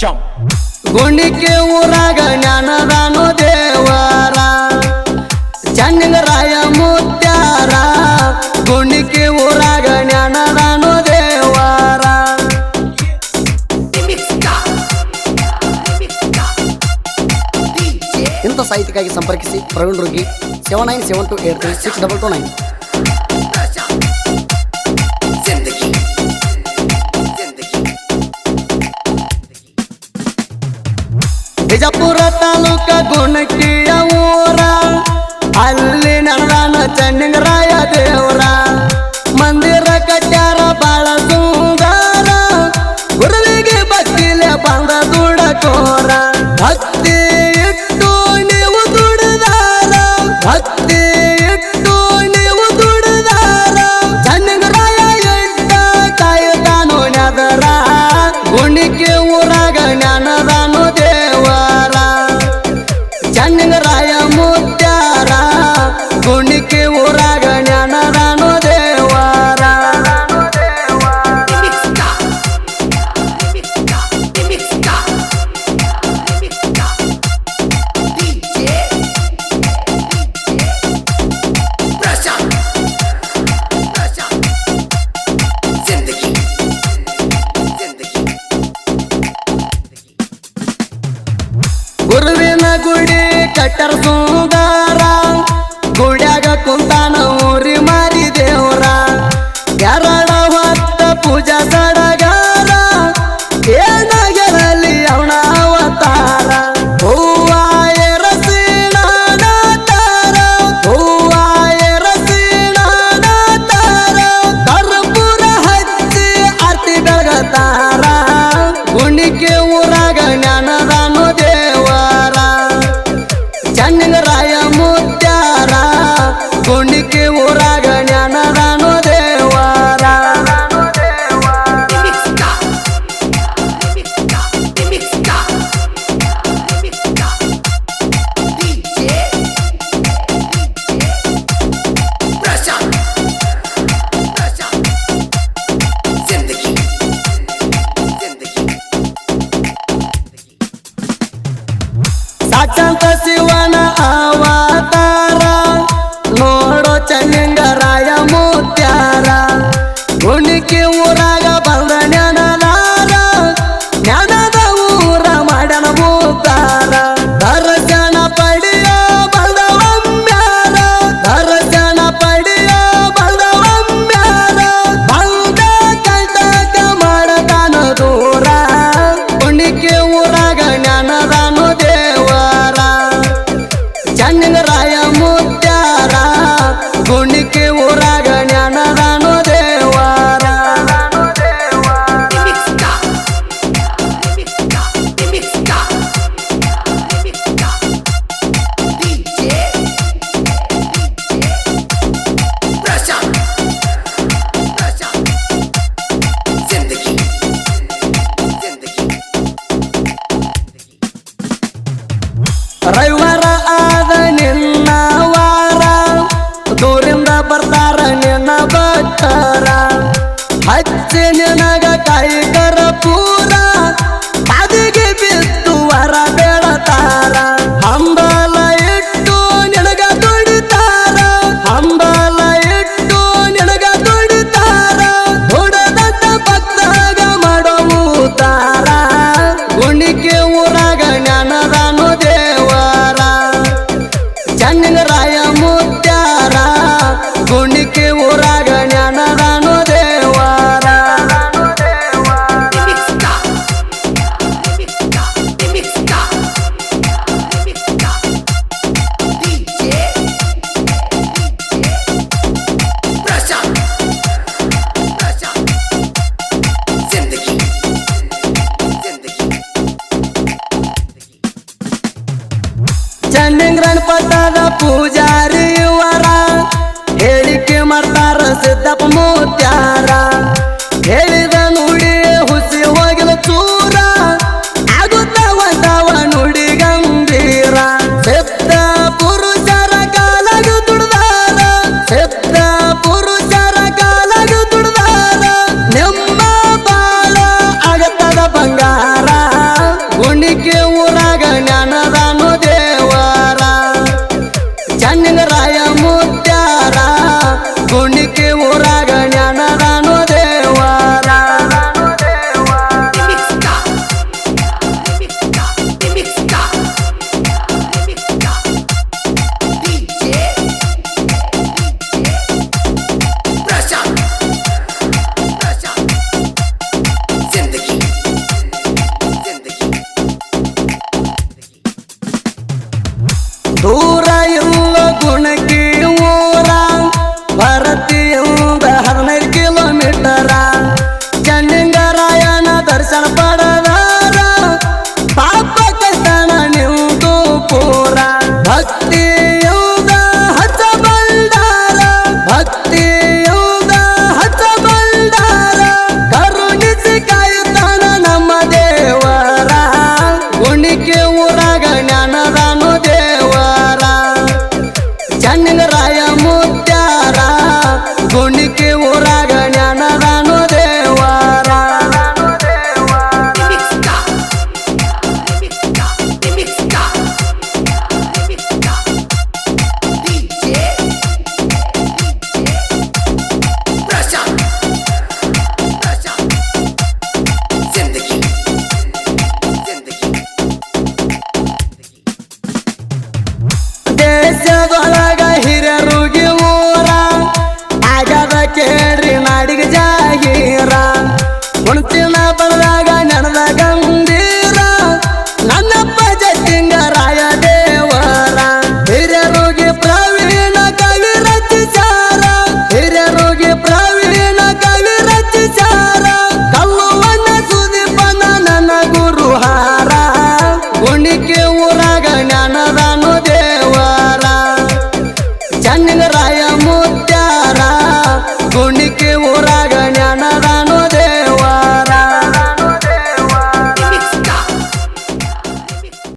Jump ಗುಣಿಕೆ ಊರಾಗ ಜ್ಞಾನದಾನು ದೇವರ. ರಾಯ ಮುತ್ಯಾರ. ಗುಣಿಕೆ ಊರಾಗ ಜ್ಞಾನದಾನು ದೇವರ. ಇಂಥ ಸಾಹಿತ್ಯಕ್ಕಾಗಿ ಸಂಪರ್ಕಿಸಿ Praveen ರುಗಿ seven nine seven two eight three six double two nine ಊರ ತಾಲೂಕ ಗುಣಕ್ಕೆ ಊರಾಗ ಜ್ಞಾನ ಸಂತಸಿವ রায়ামত ಚಂದಿಂಗ್ ಗಣಪತದ ಪೂಜಾರಿ ವರ ಹೇಳಿಕೆ ಮಾಡ್ತಾರ ಸಿದ್ದಪ್ಪ